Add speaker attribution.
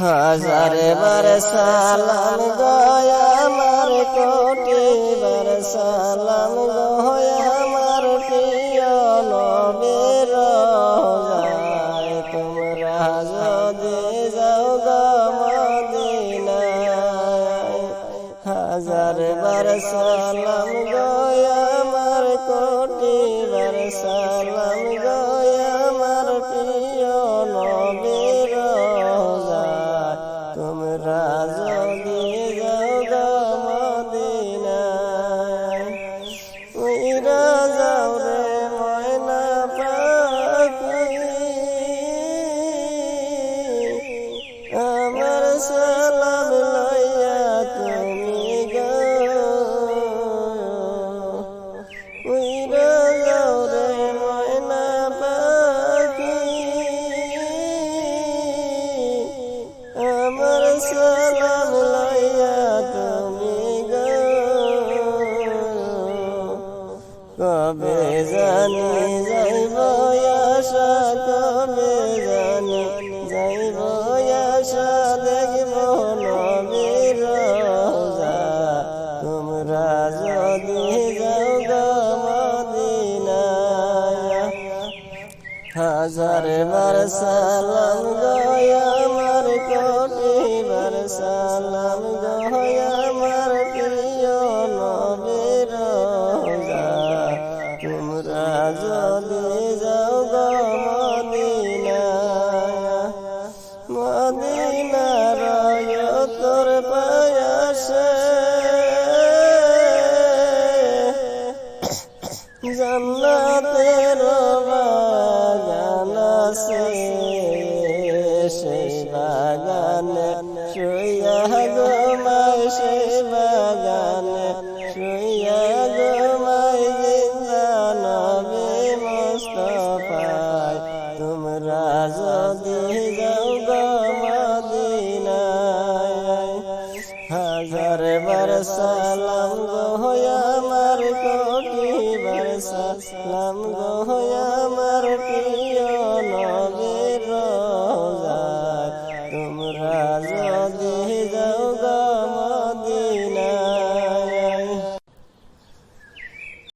Speaker 1: হাজারে বার সালাম গয়া আমার কোটি বার সালাম গয়া আমার প্রিয় নবীর রোজায়। তোমরা যদি যাও গো মদিনায়, হাজার বার সালাম গয়া আমার কোটি বার সালাম গয়া সালাম লইয়া তুমি গো। উইরা যাও রে ময়না পাখি। আমার সালাম লইয়া তুমি গো। কবে জানি যাইব আশা কবে জানি হাজার বার সালাম আমার কোটি বার সালাম আমার প্রিয় নবীর তোমরা যদি যাও গো মদিনায় মদিনার তোর পায়াসে। জান্নাতের বাগান আছে সেই বাগানে শুইয়া ঘুমাই সেই বাগানে শুইয়া ঘুমাই জিন্দা নবী মুস্তফায় তোমরা যদি যাও হাজার বার সালাম গো আমার কোটি গো